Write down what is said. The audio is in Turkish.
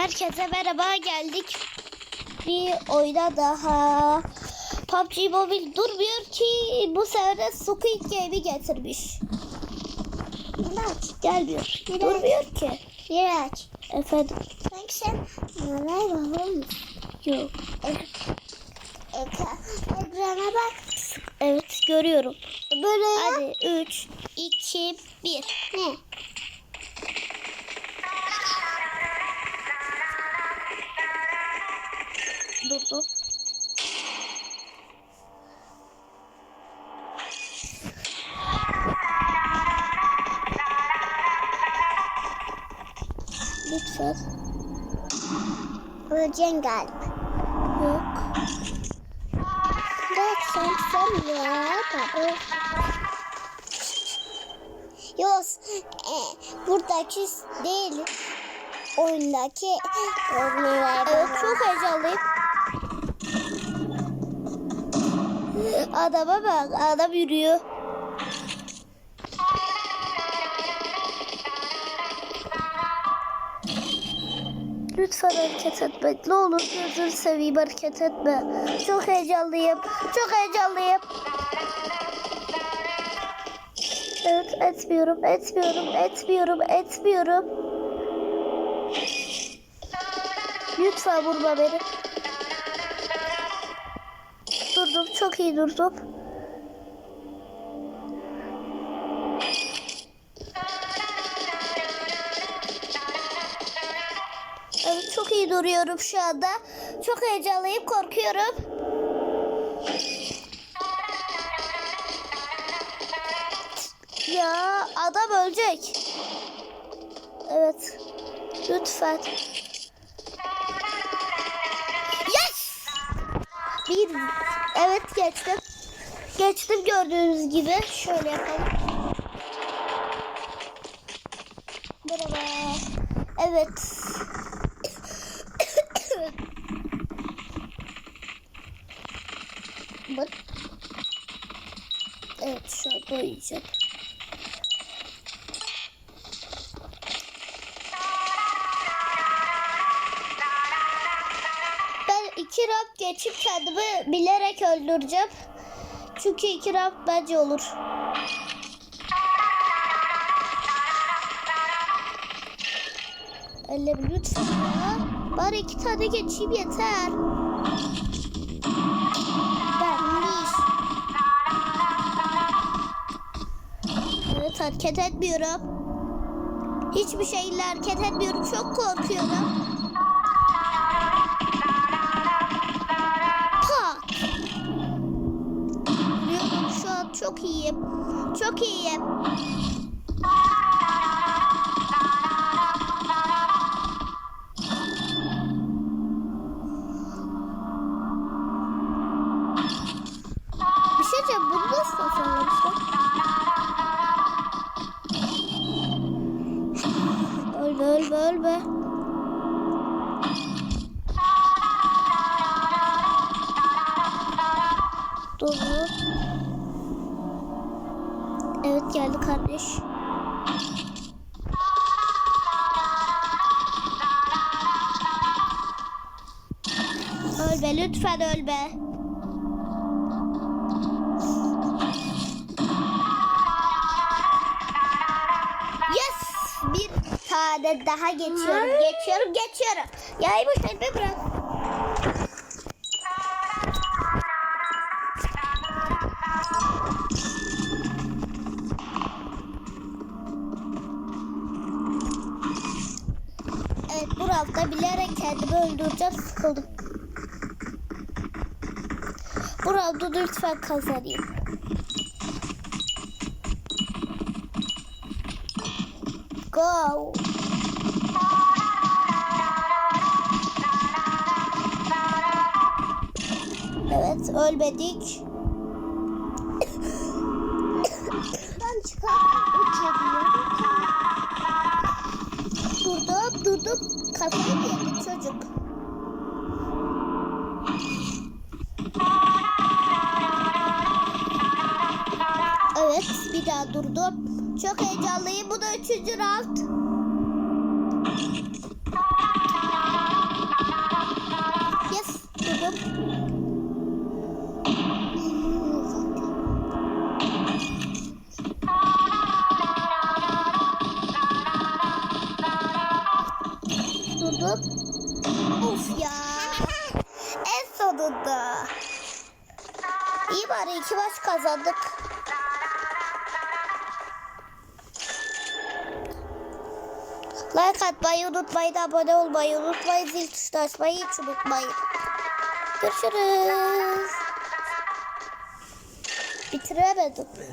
Herkese merhaba geldik. Bir oyuna daha. PUBG Mobile durmuyor ki bu sefer de Squid Game'i getirmiş. Miraç. Gelmiyor. Biraz. Durmuyor ki. Miraç. Efendim. Sanki sen var oğlum? Yok. Ekran, ekrana bak. Evet görüyorum. Böyle. Hadi 3, 2, 1. Ne? Durdu. Lütfen. Öleceksin galiba. Yok. Miraç sen sen ya. Baba. Yok. E, buradaki değil. Oyundaki. Evet çok heyecanlıyım. Adama bak. Adam yürüyor. Lütfen hareket etme. Ne olur gözünü seveyim hareket etme. Çok heyecanlıyım. Çok heyecanlıyım. Evet etmiyorum, etmiyorum, etmiyorum, etmiyorum. Lütfen vurma beni. Çok iyi durdum. Evet, çok iyi duruyorum şu anda. Çok heyecanlıyım, korkuyorum. Ya adam ölecek. Evet. Lütfen. Yes! Bir. Evet geçtim. Geçtim gördüğünüz gibi. Şöyle yapalım. Merhaba. Evet. Bak. Evet şöyle boyayacağım. Geçip kendimi bilerek öldüreceğim. Çünkü iki round bence olur. Ellem lütfen ya. Bari iki tane geçeyim yeter. Ben değil. Evet hareket etmiyorum. Hiçbir şeyle hareket etmiyorum. Çok korkuyorum. Çok iyiyim. Bir şey diyeceğim. Bunu nasıl tasarlamışlar? Ölme ölme ölme. Kardeş. Ölme lütfen ölme. Yes! Bir tane daha geçiyorum. Geçiyorum, geçiyorum. Ya bu elime bırak. Bu hafta bilerek kendimi öldüreceğim. Sıkıldım. Bu roundu lütfen kazanayım. Go. Evet ölmedik. Ben çıkarttım. Durdum durdum. Kafayı yedi çocuk? Evet bir daha durdum. Çok heyecanlıyım. Bu da üçüncü round. Sonunda. İyi bari iki maç kazandık. Like atmayı unutmayın, abone olmayı unutmayın, zil tuşuna açmayı hiç unutmayın. Görüşürüz. Bitiremedim.